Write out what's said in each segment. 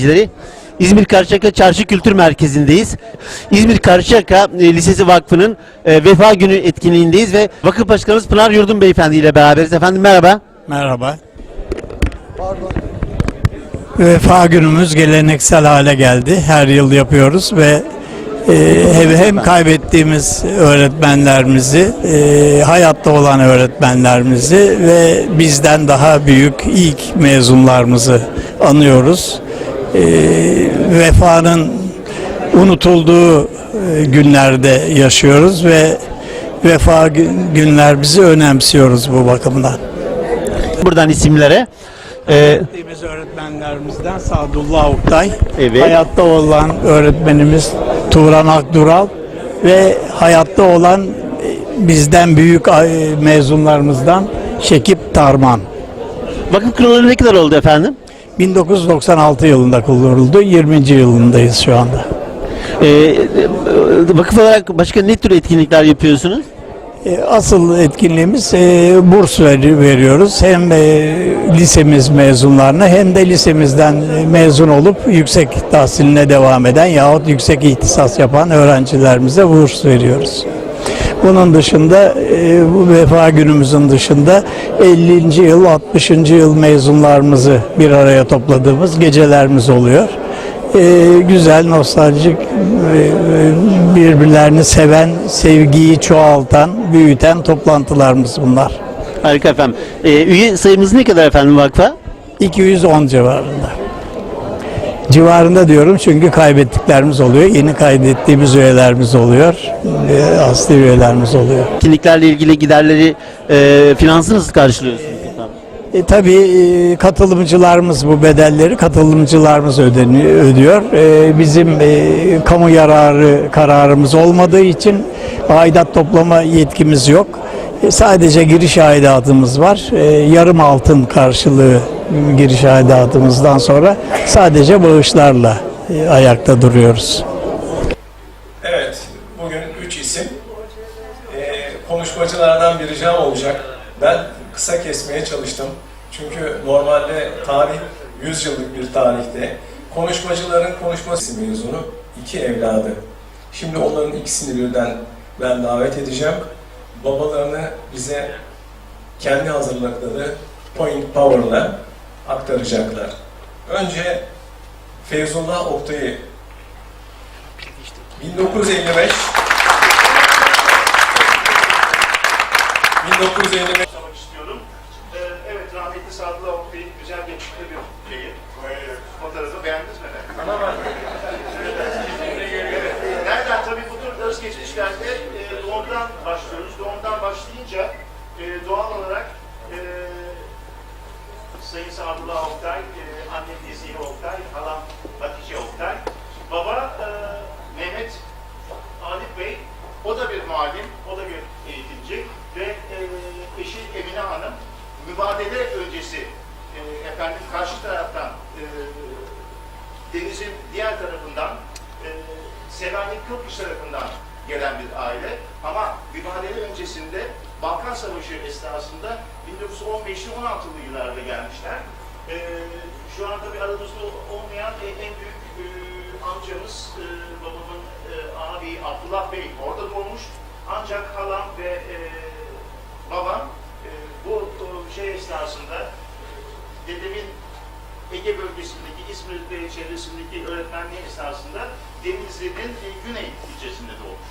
izleyicileri. İzmir Karşıyaka Çarşı Kültür Merkezi'ndeyiz. İzmir Karşıyaka e, Lisesi Vakfı'nın e, Vefa Günü etkinliğindeyiz ve Vakıf Başkanımız Pınar Yurdun Beyefendi ile beraberiz. Efendim merhaba. Merhaba. Vefa günümüz geleneksel hale geldi. Her yıl yapıyoruz ve e, hem kaybettiğimiz öğretmenlerimizi, e, hayatta olan öğretmenlerimizi ve bizden daha büyük ilk mezunlarımızı anıyoruz. E, vefanın unutulduğu e, günlerde yaşıyoruz ve vefa gü- günler bizi önemsiyoruz bu bakımdan. Buradan isimlere. Gittiğimiz öğretmenlerimizden Sadullah Oktay, Evet. hayatta olan öğretmenimiz Turan Akdural ve hayatta olan e, bizden büyük e, mezunlarımızdan Şekip Tarman. vakıf kurulları ne kadar oldu efendim? 1996 yılında kuruldu, 20. yılındayız şu anda. E, e, vakıf olarak başka ne tür etkinlikler yapıyorsunuz? E, Asıl etkinliğimiz e, burs ver- veriyoruz. Hem e, lisemiz mezunlarına hem de lisemizden e, mezun olup yüksek tahsiline devam eden yahut yüksek ihtisas yapan öğrencilerimize burs veriyoruz. Bunun dışında e, bu vefa günümüzün dışında 50. yıl 60. yıl mezunlarımızı bir araya topladığımız gecelerimiz oluyor. E, güzel, nostaljik, e, e, birbirlerini seven, sevgiyi çoğaltan, büyüten toplantılarımız bunlar. Harika efendim. E, üye sayımız ne kadar efendim vakfa? 210 civarında. Civarında diyorum çünkü kaybettiklerimiz oluyor. Yeni kaydettiğimiz üyelerimiz oluyor. E, asli üyelerimiz oluyor. Etkinliklerle ilgili giderleri, e, finansı nasıl karşılıyorsunuz? E, tabii e, katılımcılarımız bu bedelleri katılımcılarımız ödeni, ödüyor. E, bizim e, kamu yararı kararımız olmadığı için aidat toplama yetkimiz yok. E, sadece giriş aidatımız var. E, yarım altın karşılığı giriş aidatımızdan sonra sadece bağışlarla e, ayakta duruyoruz. Evet, bugün üç isim. Ee, konuşmacılardan bir ricam olacak. Ben kısa kesmeye çalıştım. Çünkü normalde tarih 100 yıllık bir tarihte. Konuşmacıların konuşması mezunu iki evladı. Şimdi onların ikisini birden ben davet edeceğim. Babalarını bize kendi hazırladıkları Point Power'la aktaracaklar. Önce Feyzullah Oktay'ı 1955 1955 sormak istiyorum. Ee, evet, rahmetli Sadullah Oktay'ın güzel geçmişli bir şeyi. Fotoğrafı beğendiniz mi? evet. Nereden tabii bu tür özgeçmişlerde e, doğumdan başlıyoruz. Doğumdan başlayınca bir muallim, o da bir eğitimci ve e, eşi Emine Hanım mübadele öncesi e, efendim karşı taraftan e, denizin diğer tarafından e, Selanik Kıbrıs tarafından gelen bir aile ama mübadele öncesinde Balkan Savaşı esnasında 1915'li 16'lı yıllarda gelmişler. E, şu an tabii aramızda olmayan e, en büyük e, amcamız e, babamın e, abi Abdullah Bey orada doğmuş. Ancak halam ve e, babam e, bu e, şey esnasında dedemin Ege bölgesindeki İzmir çevresindeki öğretmenliği esnasında Denizli'nin e, güney ilçesinde doğmuş.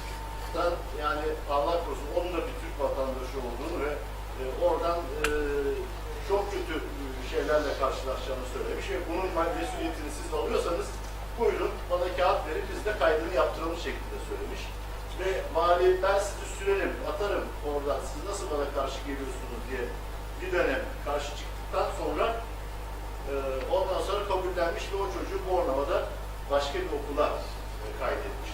Ben yani Allah korusun onun da bir Türk vatandaşı olduğunu ve e, oradan e, çok kötü e, şeylerle karşılaşacağını söylemiş ve bunun mesuliyetini siz alıyorsanız buyurun bana kağıt verin biz de kaydını yaptıralım şeklinde söylemiş. Ve mali ben sizi sürerim, atarım oradan siz nasıl bana karşı geliyorsunuz diye bir dönem karşı çıktıktan sonra e, ondan sonra kabullenmiş ve o çocuğu Bornova'da başka bir okula e, kaydetmiş.